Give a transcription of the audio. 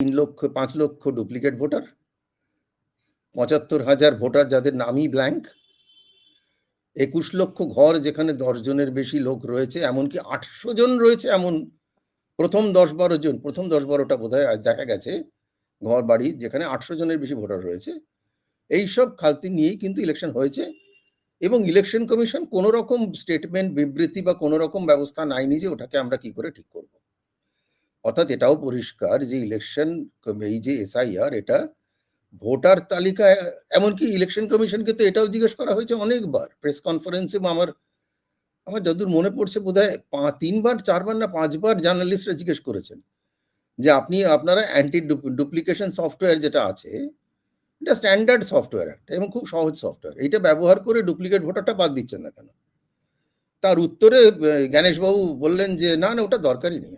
তিন লক্ষ, পাঁচ লক্ষ ডুপ্লিকেট ভোটার পঁচাত্তর হাজার ভোটার যাদের নামই ব্ল্যাঙ্ক একুশ লক্ষ ঘর যেখানে দশ জনের বেশি লোক রয়েছে, এমনকি আটশো জন রয়েছে এমন প্রথম দশ বারো জন, প্রথম দশ বারোটা বোধ হয় দেখা গেছে, ঘর বাড়ি যেখানে আটশো জনের বেশি ভোটার রয়েছে এইসব খালতি নিয়েই কিন্তু ইলেকশন হয়েছে, এবং ইলেকশন কমিশন কোনো রকম স্টেটমেন্ট বিবৃতি বা কোনো রকম ব্যবস্থা নেয়নি যে ওটাকে আমরা কি করে ঠিক করব। অর্থাৎ এটাও পরিষ্কার যে ইলেকশন এই যে এসআইআর এটা ভোটার তালিকায়, এমনকি ইলেকশন কমিশনকে তো এটাও জিজ্ঞেস করা হয়েছে অনেকবার। প্রেস কনফারেন্সে আমার আমার যতদূর মনে পড়ছে বোধ হয় তিনবার, চারবার না পাঁচবার জার্নালিস্টরা জিজ্ঞেস করেছেন যে আপনি, আপনারা অ্যান্টি ডুপ্লিকেশন সফটওয়্যার যেটা আছে, এটা স্ট্যান্ডার্ড সফটওয়্যার একটা এবং খুব সহজ সফটওয়্যার এটা ব্যবহার করে ডুপ্লিকেট ভোটারটা বাদ দিচ্ছেন না কেন? তার উত্তরে জ্ঞানেশবাবু বললেন যে, না না, ওটা দরকারই নেই